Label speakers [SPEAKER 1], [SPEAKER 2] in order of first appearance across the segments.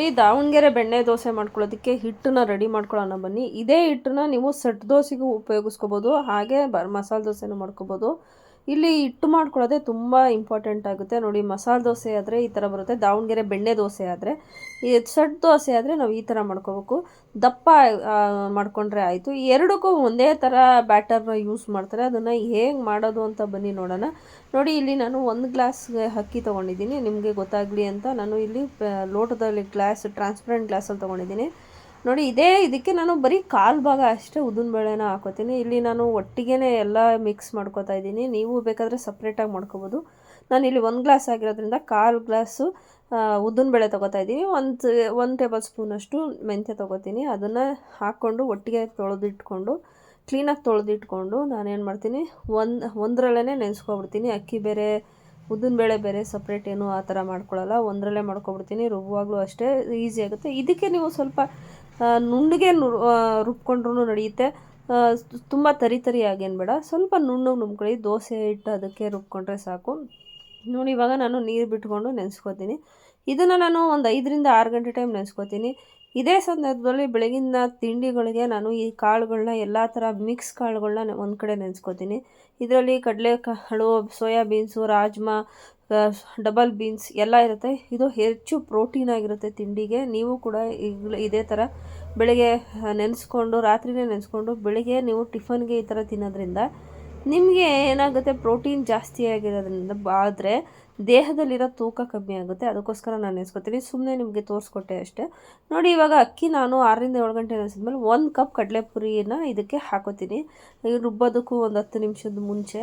[SPEAKER 1] ನೋಡಿ ದಾವಣಗೆರೆ ಬೆಣ್ಣೆ ದೋಸೆ ಮಾಡ್ಕೊಳ್ಳೋದಕ್ಕೆ ಹಿಟ್ಟನ್ನ ರೆಡಿ ಮಾಡ್ಕೊಳ್ಳೋಣ ಬನ್ನಿ. ಇದೇ ಹಿಟ್ಟನ್ನ ನೀವು ಸೆಟ್ ದೋಸೆಗೂ ಉಪಯೋಗಿಸ್ಕೋಬೋದು, ಹಾಗೆ ಬ ಮಸಾಲೆ ದೋಸೆನೂ ಮಾಡ್ಕೋಬೋದು. ಇಲ್ಲಿ ಹಿಟ್ಟು ಮಾಡ್ಕೊಳ್ಳೋದೇ ತುಂಬ ಇಂಪಾರ್ಟೆಂಟ್ ಆಗುತ್ತೆ. ನೋಡಿ, ಮಸಾಲೆ ದೋಸೆ ಆದರೆ ಈ ಥರ ಬರುತ್ತೆ. ದಾವಣಗೆರೆ ಬೆಣ್ಣೆ ದೋಸೆ ಆದರೆ, ಈ ಸೆಟ್ ದೋಸೆ ಆದರೆ ನಾವು ಈ ಥರ ಮಾಡ್ಕೋಬೇಕು. ದಪ್ಪ ಮಾಡಿಕೊಂಡ್ರೆ ಆಯಿತು. ಎರಡಕ್ಕೂ ಒಂದೇ ಥರ ಬ್ಯಾಟರ್ನ ಯೂಸ್ ಮಾಡ್ತಾರೆ. ಅದನ್ನು ಹೇಗೆ ಮಾಡೋದು ಅಂತ ಬನ್ನಿ ನೋಡೋಣ. ನೋಡಿ, ಇಲ್ಲಿ ನಾನು ಒಂದು ಗ್ಲಾಸ್ಗೆ ಅಕ್ಕಿ ತೊಗೊಂಡಿದ್ದೀನಿ. ನಿಮಗೆ ಗೊತ್ತಾಗಲಿ ಅಂತ ನಾನು ಇಲ್ಲಿ ಲೋಟದಲ್ಲಿ ಗ್ಲಾಸ್ ಟ್ರಾನ್ಸ್ಪರೆಂಟ್ ಗ್ಲಾಸಲ್ಲಿ ತೊಗೊಂಡಿದ್ದೀನಿ. ನೋಡಿ, ಇದೇ ಇದಕ್ಕೆ ನಾನು ಬರೀ ಕಾಲು ಭಾಗ ಅಷ್ಟೇ ಉದ್ದಿನ ಬೇಳೆನ ಹಾಕೋತೀನಿ. ಇಲ್ಲಿ ನಾನು ಒಟ್ಟಿಗೆ ಎಲ್ಲ ಮಿಕ್ಸ್ ಮಾಡ್ಕೊತಾ ಇದ್ದೀನಿ. ನೀವು ಬೇಕಾದರೆ ಸಪ್ರೇಟಾಗಿ ಮಾಡ್ಕೋಬೋದು. ನಾನು ಇಲ್ಲಿ ಒಂದು ಗ್ಲಾಸ್ ಆಗಿರೋದ್ರಿಂದ ಕಾಲು ಗ್ಲಾಸು ಉದ್ದಿನಬೇಳೆ ತೊಗೋತಾ ಇದ್ದೀನಿ. ಒಂದು ಒಂದು ಟೇಬಲ್ ಸ್ಪೂನಷ್ಟು ಮೆಂತ್ಯ ತೊಗೋತೀನಿ. ಅದನ್ನು ಹಾಕ್ಕೊಂಡು ಒಟ್ಟಿಗೆ ತೊಳೆದಿಟ್ಕೊಂಡು ಕ್ಲೀನಾಗಿ ತೊಳೆದಿಟ್ಕೊಂಡು ನಾನೇನು ಮಾಡ್ತೀನಿ, ಒಂದು ಒಂದರಲ್ಲೇ ನೆನೆಸ್ಕೊಬಿಡ್ತೀನಿ. ಅಕ್ಕಿ ಬೇರೆ ಉದ್ದಿನಬೇಳೆ ಬೇರೆ ಸಪ್ರೇಟ್ ಏನು ಆ ಥರ ಮಾಡ್ಕೊಳ್ಳಲ್ಲ ಒಂದರಲ್ಲೇ ಮಾಡ್ಕೊಬಿಡ್ತೀನಿ. ರುಬ್ಬುವಾಗಲೂ ಅಷ್ಟೇ ಈಸಿ ಆಗುತ್ತೆ. ಇದಕ್ಕೆ ನೀವು ಸ್ವಲ್ಪ ನುಣ್ಣಗೆ ನು ರುಬ್ಕೊಂಡ್ರೂ ನಡೆಯುತ್ತೆ. ತುಂಬ ತರಿ ತರಿ ಆಗೇನು ಬೇಡ ಸ್ವಲ್ಪ ನುಣ್ಣಗೆ ನುಬ್ಕೊಳ್ಳಿ. ದೋಸೆ ಹಿಟ್ಟು ಅದಕ್ಕೆ ರುಬ್ಕೊಂಡ್ರೆ ಸಾಕು. ನೋಡಿ, ಇವಾಗ ನಾನು ನೀರು ಬಿಟ್ಕೊಂಡು ನೆನೆಸ್ಕೋತೀನಿ. ಇದನ್ನು ನಾನು ಒಂದು ಐದರಿಂದ ಆರು ಗಂಟೆ ಟೈಮ್ ನೆನೆಸ್ಕೋತೀನಿ. ಇದೇ ಸಂದರ್ಭದಲ್ಲಿ ಬೆಳಗಿನ ತಿಂಡಿಗಳಿಗೆ ನಾನು ಈ ಕಾಳುಗಳನ್ನ ಎಲ್ಲ ಥರ ಮಿಕ್ಸ್ ಕಾಳುಗಳನ್ನ ಒಂದು ಕಡೆ ನೆನೆಸ್ಕೋತೀನಿ. ಇದರಲ್ಲಿ ಕಡಲೆ ಕಾಳು soya beans rajma double beans ಎಲ್ಲ ಇರುತ್ತೆ. ಇದು ಹೆಚ್ಚು ಪ್ರೋಟೀನ್ ಆಗಿರುತ್ತೆ ತಿಂಡಿಗೆ. ನೀವು ಕೂಡ ಇದೇ ಥರ ಬೆಳಗ್ಗೆ ನೆನೆಸ್ಕೊಂಡು, ರಾತ್ರಿನೇ ನೆನೆಸ್ಕೊಂಡು ಬೆಳಗ್ಗೆ ನೀವು ಟಿಫನ್ಗೆ ಈ ಥರ ತಿನ್ನೋದ್ರಿಂದ ನಿಮಗೆ ಏನಾಗುತ್ತೆ? ಪ್ರೋಟೀನ್ ಜಾಸ್ತಿ ಆಗಿರೋದ್ರಿಂದ, ಆದರೆ ದೇಹದಲ್ಲಿರೋ ತೂಕ ಕಮ್ಮಿ ಆಗುತ್ತೆ, ಅದಕ್ಕೋಸ್ಕರ ನಾನು ನೆನೆಸ್ಕೊತೀನಿ. ಸುಮ್ಮನೆ ನಿಮಗೆ ತೋರಿಸ್ಕೊಟ್ಟೆ ಅಷ್ಟೇ. ನೋಡಿ, ಇವಾಗ ಅಕ್ಕಿ ನಾನು ಆರರಿಂದ ಏಳು ಗಂಟೆ ನೆನೆಸಿದ್ಮೇಲೆ ಒಂದು ಕಪ್ ಕಡಲೆಪುರಿನ ಇದಕ್ಕೆ ಹಾಕೋತೀನಿ. ರುಬ್ಬೋದಕ್ಕೂ ಒಂದು ಹತ್ತು ನಿಮಿಷದ ಮುಂಚೆ.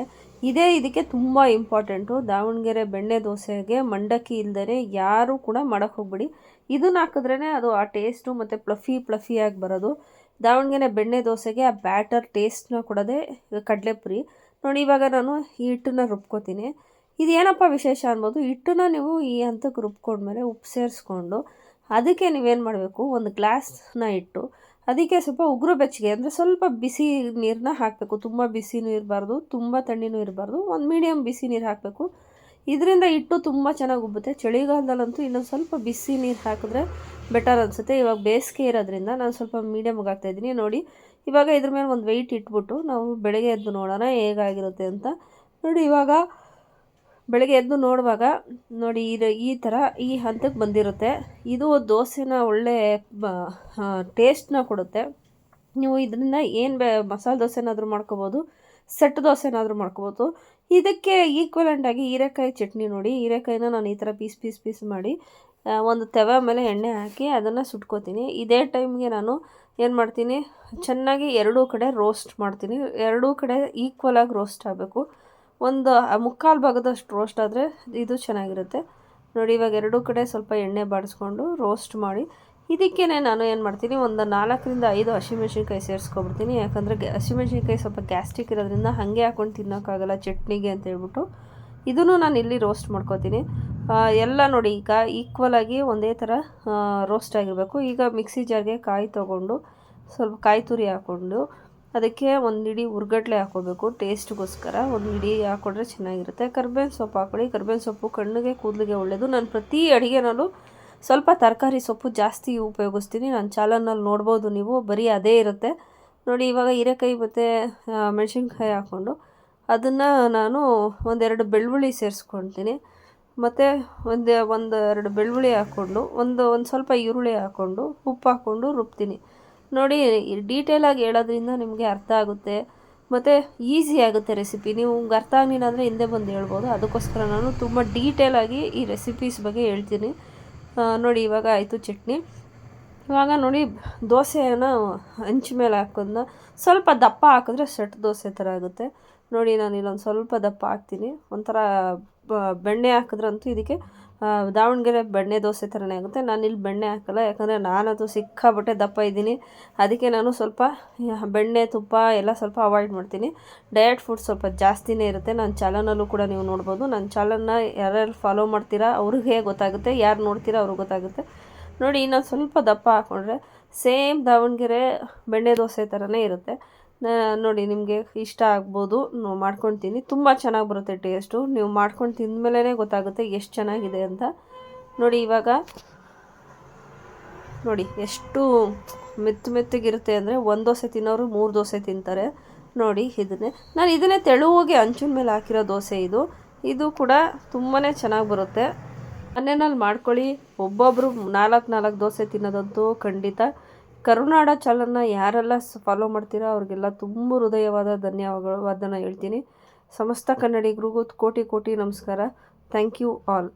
[SPEAKER 1] ಇದೇ ಇದಕ್ಕೆ ತುಂಬ ಇಂಪಾರ್ಟೆಂಟು ದಾವಣಗೆರೆ ಬೆಣ್ಣೆ ದೋಸೆಗೆ ಮಂಡಕ್ಕಿ ಇಲ್ಲದೇ ಯಾರೂ ಕೂಡ ಮಾಡೋಕ್ಕೆ ಹೋಗ್ಬಿಡಿ. ಇದನ್ನ ಹಾಕಿದ್ರೇ ಅದು ಆ ಟೇಸ್ಟು ಮತ್ತು ಪ್ಲಫಿ ಪ್ಲಫಿಯಾಗಿ ಬರೋದು. ದಾವಣಗೆರೆ ಬೆಣ್ಣೆ ದೋಸೆಗೆ ಆ ಬ್ಯಾಟರ್ ಟೇಸ್ಟ್ನ ಕೊಡೋದೇ ಕಡಲೆಪುರಿ. ನೋಡಿ, ಇವಾಗ ನಾನು ಈ ಹಿಟ್ಟನ್ನ ರುಬ್ಕೋತೀನಿ. ಇದೇನಪ್ಪ ವಿಶೇಷ ಅನ್ಬೋದು? ಹಿಟ್ಟನ್ನ ನೀವು ಈ ಹಂತಕ್ಕೆ ರುಬ್ಕೊಂಡ್ಮೇಲೆ ಉಪ್ಪು ಸೇರಿಸ್ಕೊಂಡು ಅದಕ್ಕೆ ನೀವೇನು ಮಾಡಬೇಕು? ಒಂದು ಗ್ಲಾಸ್ನ ಇಟ್ಟು ಅದಕ್ಕೆ ಸ್ವಲ್ಪ ಉಗುರು ಬೆಚ್ಚಗೆ, ಅಂದರೆ ಸ್ವಲ್ಪ ಬಿಸಿ ನೀರನ್ನ ಹಾಕಬೇಕು. ತುಂಬ ಬಿಸಿನೂ ಇರಬಾರ್ದು ತುಂಬ ತಣ್ಣಿನೂ ಇರಬಾರ್ದು. ಒಂದು ಮೀಡಿಯಮ್ ಬಿಸಿ ನೀರು ಹಾಕಬೇಕು. ಇದರಿಂದ ಹಿಟ್ಟು ತುಂಬ ಚೆನ್ನಾಗಿ ಉಬ್ಬುತ್ತೆ. ಚಳಿಗಾಲದಲ್ಲಂತೂ ಇನ್ನೊಂದು ಸ್ವಲ್ಪ ಬಿಸಿ ನೀರು ಹಾಕಿದ್ರೆ ಬೆಟರ್ ಅನಿಸುತ್ತೆ. ಇವಾಗ ಬೇಸಿಗೆ ಇರೋದ್ರಿಂದ ನಾನು ಸ್ವಲ್ಪ ಮೀಡಿಯಮ್ಗೆ ಹಾಕ್ತಾಯಿದ್ದೀನಿ ನೋಡಿ, ಇವಾಗ ಇದ್ರ ಮೇಲೆ ಒಂದು ವೆಯ್ಟ್ ಇಟ್ಬಿಟ್ಟು ನಾವು ಬೆಳಗ್ಗೆ ಎದ್ದು ನೋಡೋಣ ಹೇಗಾಗಿರುತ್ತೆ ಅಂತ. ನೋಡಿ, ಇವಾಗ ಬೆಳಗ್ಗೆ ಎದ್ದು ನೋಡುವಾಗ ನೋಡಿ ಇದು ಈ ಥರ ಈ ಹಂತಕ್ಕೆ ಬಂದಿರುತ್ತೆ. ಇದು ದೋಸೆನ ಒಳ್ಳೆ ಟೇಸ್ಟ್ನ ಕೊಡುತ್ತೆ. ನೀವು ಇದರಿಂದ ಏನು ಬೇ, ಮಸಾಲೆ ದೋಸೆನಾದರೂ ಮಾಡ್ಕೋಬೋದು, ಸೆಟ್ ದೋಸೆನಾದರೂ ಮಾಡ್ಕೋಬೋದು. ಇದಕ್ಕೆ ಈಕ್ವಲೆಂಟ್ ಆಗಿ ಹೀರೆಕಾಯಿ ಚಟ್ನಿ ನೋಡಿ. ಹೀರೆಕಾಯಿನ ನಾನು ಈ ಥರ ಪೀಸ್ ಪೀಸ್ ಪೀಸ್ ಮಾಡಿ ಒಂದು ತೆವೆ ಮೇಲೆ ಎಣ್ಣೆ ಹಾಕಿ ಅದನ್ನು ಸುಟ್ಕೋತೀನಿ. ಇದೇ ಟೈಮ್ಗೆ ನಾನು ಏನು ಮಾಡ್ತೀನಿ, ಚೆನ್ನಾಗಿ ಎರಡೂ ಕಡೆ ರೋಸ್ಟ್ ಮಾಡ್ತೀನಿ. ಎರಡೂ ಕಡೆ ಈಕ್ವಲಾಗಿ ರೋಸ್ಟ್ ಆಗಬೇಕು. ಒಂದು ಮುಕ್ಕಾಲು ಭಾಗದಷ್ಟು ರೋಸ್ಟ್ ಆದರೆ ಇದು ಚೆನ್ನಾಗಿರುತ್ತೆ. ನೋಡಿ, ಇವಾಗ ಎರಡೂ ಕಡೆ ಸ್ವಲ್ಪ ಎಣ್ಣೆ ಬಾಡಿಸ್ಕೊಂಡು ರೋಸ್ಟ್ ಮಾಡಿ ಇದಕ್ಕೇ ನಾನು ಏನು ಮಾಡ್ತೀನಿ, ಒಂದು ನಾಲ್ಕರಿಂದ ಐದು ಹಸಿಮೆಣ್ಸಿನ್ಕಾಯಿ ಸೇರಿಸ್ಕೊಬಿಡ್ತೀನಿ. ಯಾಕಂದರೆ ಹಸಿಮೆಣ್ಸಿನ್ಕಾಯಿ ಸ್ವಲ್ಪ ಗ್ಯಾಸ್ಟಿಕ್ ಇರೋದ್ರಿಂದ ಹಾಗೆ ಹಾಕೊಂಡು ತಿನ್ನೋಕ್ಕಾಗಲ್ಲ ಚಟ್ನಿಗೆ ಅಂತ ಹೇಳ್ಬಿಟ್ಟು. ಇದನ್ನು ನಾನು ಇಲ್ಲಿ ರೋಸ್ಟ್ ಮಾಡ್ಕೋತೀನಿ. ಎಲ್ಲ ನೋಡಿ, ಈಗ ಈಕ್ವಲಾಗಿ ಒಂದೇ ಥರ ರೋಸ್ಟ್ ಆಗಿರಬೇಕು. ಈಗ ಮಿಕ್ಸಿ ಜಾರ್ಗೆ ಕಾಯಿ ತೊಗೊಂಡು, ಸ್ವಲ್ಪ ಕಾಯಿ ತುರಿ ಹಾಕ್ಕೊಂಡು ಅದಕ್ಕೆ ಒಂದು ಇಡೀ ಉರ್ಗಡ್ಲೆ ಹಾಕೋಬೇಕು ಟೇಸ್ಟ್ಗೋಸ್ಕರ ಒಂದು ಇಡೀ ಹಾಕೊಂಡ್ರೆ ಚೆನ್ನಾಗಿರುತ್ತೆ. ಕರ್ಬೇವಿನ ಸೊಪ್ಪು ಹಾಕೊಳ್ಳಿ ಕರ್ಬೇವಿನ ಸೊಪ್ಪು ಕಣ್ಣಿಗೆ, ಕೂದಲಿಗೆ ಒಳ್ಳೆಯದು ನಾನು ಪ್ರತಿ ಅಡುಗೆನಲ್ಲೂ ಸ್ವಲ್ಪ ತರಕಾರಿ ಸೊಪ್ಪು ಜಾಸ್ತಿ ಉಪಯೋಗಿಸ್ತೀನಿ. ನಾನು ಚಾಲನಲ್ಲಿ ನೋಡ್ಬೋದು ನೀವು. ಬರೀ ಅದೇ ಇರುತ್ತೆ. ನೋಡಿ, ಇವಾಗ ಹೀರೆಕಾಯಿ ಮತ್ತು ಮೆಣಸಿನ್ಕಾಯಿ ಹಾಕ್ಕೊಂಡು ಅದನ್ನು ನಾನು ಒಂದೆರಡು ಬೆಳ್ಳುಳ್ಳಿ ಸೇರಿಸ್ಕೊಳ್ತೀನಿ. ಮತ್ತು ಒಂದು ಒಂದು ಎರಡು ಬೆಳ್ಳುಳ್ಳಿ ಹಾಕ್ಕೊಂಡು, ಒಂದು ಒಂದು ಸ್ವಲ್ಪ ಈರುಳ್ಳಿ ಹಾಕ್ಕೊಂಡು, ಉಪ್ಪು ಹಾಕ್ಕೊಂಡು ರುಬ್ತೀನಿ. ನೋಡಿ ಡೀಟೇಲಾಗಿ ಹೇಳೋದ್ರಿಂದ ನಿಮಗೆ ಅರ್ಥ ಆಗುತ್ತೆ. ಮತ್ತು ಈಸಿ ಆಗುತ್ತೆ ರೆಸಿಪಿ ನೀವು ಅರ್ಥ ಆಗಲಿಲ್ಲ ಅಂದರೆ ಹಿಂದೆ ಬಂದು ಹೇಳ್ಬೋದು. ಅದಕ್ಕೋಸ್ಕರ ನಾನು ತುಂಬ ಡೀಟೇಲಾಗಿ ಈ ರೆಸಿಪೀಸ್ ಬಗ್ಗೆ ಹೇಳ್ತೀನಿ. ನೋಡಿ, ಇವಾಗ ಆಯಿತು ಚಟ್ನಿ. ಇವಾಗ ನೋಡಿ, ದೋಸೆಯನ್ನು ಹಂಚ ಮೇಲೆ ಹಾಕೋದನ್ನ ಸ್ವಲ್ಪ ದಪ್ಪ ಹಾಕಿದ್ರೆ ಸೆಟ್ ದೋಸೆ ಥರ ಆಗುತ್ತೆ. ನೋಡಿ ನಾನು ಇಲ್ಲೊಂದು ಸ್ವಲ್ಪ ದಪ್ಪ ಹಾಕ್ತೀನಿ. ಒಂಥರ ಬೆಣ್ಣೆ ಹಾಕಿದ್ರಂತೂ ಇದಕ್ಕೆ ದಾವಣಗೆರೆ ಬೆಣ್ಣೆ ದೋಸೆ ಥರನೇ ಆಗುತ್ತೆ. ನಾನು ಇಲ್ಲಿ ಬೆಣ್ಣೆ ಹಾಕಲ್ಲ, ಯಾಕಂದರೆ ನಾನದು ಸಿಕ್ಕಾಬಟ್ಟೆ ದಪ್ಪ ಇದ್ದೀನಿ. ಅದಕ್ಕೆ ನಾನು ಸ್ವಲ್ಪ ಬೆಣ್ಣೆ, ತುಪ್ಪ ಎಲ್ಲ ಸ್ವಲ್ಪ ಅವಾಯ್ಡ್ ಮಾಡ್ತೀನಿ. ಡಯಟ್ ಫುಡ್ ಸ್ವಲ್ಪ ಜಾಸ್ತಿನೇ ಇರುತ್ತೆ. ನನ್ನ ಚಾಲನಲ್ಲೂ ಕೂಡ ನೀವು ನೋಡ್ಬೋದು. ನನ್ನ ಚಾಲನ್ನ ಯಾರ್ಯಾರು ಫಾಲೋ ಮಾಡ್ತೀರಾ ಅವ್ರಿಗೆ ಗೊತ್ತಾಗುತ್ತೆ, ಯಾರು ನೋಡ್ತೀರಾ ಅವ್ರಿಗೆ ಗೊತ್ತಾಗುತ್ತೆ. ನೋಡಿ ನಾನು ಸ್ವಲ್ಪ ದಪ್ಪ ಹಾಕ್ಕೊಂಡ್ರೆ ಸೇಮ್ ದಾವಣಗೆರೆ ಬೆಣ್ಣೆ ದೋಸೆ ಥರನೇ ಇರುತ್ತೆ. ನೋಡಿ, ನಿಮಗೆ ಇಷ್ಟ ಆಗ್ಬೋದು ಮಾಡ್ಕೊತೀನಿ. ತುಂಬ ಚೆನ್ನಾಗಿ ಬರುತ್ತೆ ಟೇಸ್ಟು. ನೀವು ಮಾಡ್ಕೊಂಡು ತಿಂದಮೇಲೇ ಗೊತ್ತಾಗುತ್ತೆ ಎಷ್ಟು ಚೆನ್ನಾಗಿದೆ ಅಂತ. ನೋಡಿ, ಇವಾಗ, ನೋಡಿ, ಎಷ್ಟು ಮೆತ್ತು ಮೆತ್ತಗಿರುತ್ತೆ ಅಂದರೆ ಒಂದು ದೋಸೆ ತಿನ್ನೋರು ಮೂರು ದೋಸೆ ತಿಂತಾರೆ. ನೋಡಿ, ಇದನ್ನೇ. ನಾನು ಇದನ್ನೇ ತೆಳುವಾಗಿ ಹಂಚಿನ ಮೇಲೆ ಹಾಕಿರೋ ದೋಸೆ ಇದು. ಇದು ಕೂಡ ತುಂಬಾ ಚೆನ್ನಾಗಿ ಬರುತ್ತೆ. ಮನೆಯಲ್ಲಿ ಮಾಡ್ಕೊಳ್ಳಿ. ಒಬ್ಬೊಬ್ಬರು ನಾಲ್ಕು ನಾಲ್ಕು ದೋಸೆ ತಿನ್ನೋದಂತೂ ಖಂಡಿತ ಕರುನಾಡ ಚಾನಲ್ನ ಯಾರೆಲ್ಲ ಫಾಲೋ ಮಾಡ್ತೀರೋ ಅವ್ರಿಗೆಲ್ಲ ತುಂಬ ಹೃದಯವಾದ ಧನ್ಯವಾದನ ಹೇಳ್ತೀನಿ. ಸಮಸ್ತ ಕನ್ನಡಿಗರಿಗೂ ಕೋಟಿ ಕೋಟಿ ನಮಸ್ಕಾರ. Thank you all